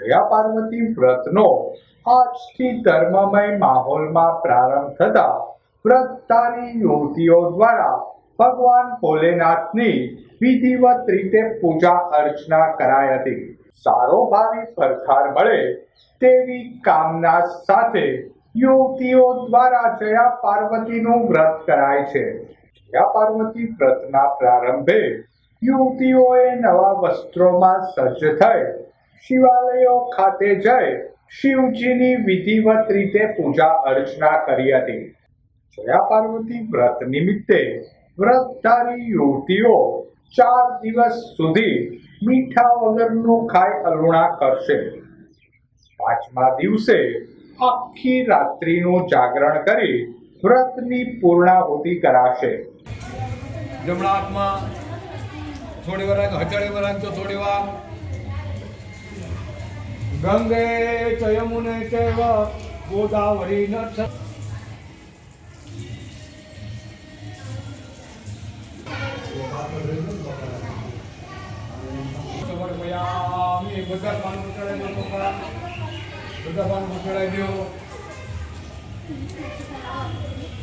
જયા પાર્વતી વ્રતનો આજથી ધર્મમય માહોલમાં પ્રારંભ થતા વ્રતધારી યુવતીઓ દ્વારા ભગવાન ભોલેનાથની વિધિવત રીતે પૂજા અર્ચના કરાઈ હતી. સારો ભાવિ પરખાર મળે તેવી કામના સાથે યુવતીઓ દ્વારા જયા પાર્વતીનું વ્રત કરાય છે. જયા પાર્વતી વ્રતના પ્રારંભે યુવતીઓએ નવા વસ્ત્રોમાં સજ્જ થઈ શિવાલયો ખાતે જઈ શિવજીની વિધિવત રીતે પૂજા અર્ચના કરી હતી. જયા પાર્વતી વ્રત નિમિત્તે વ્રતધારી યુવતીઓ ચાર દિવસ સુધી મીઠા વગરનું ખાઈ અલુણા કરશે. પાંચમા દિવસે આખી રાત્રિનું જાગરણ કરી વ્રતની પૂર્ણાહુતિ કરાશે. જમણા હાથમાં થોડી વાર હથેળી પર રાખજો થોડી વાર ગંગે ચ યમુને ચૈવ ગોદાવરી ન. બધા પાન ચડાવી ગયો. બધા પાનું ચડાવી દો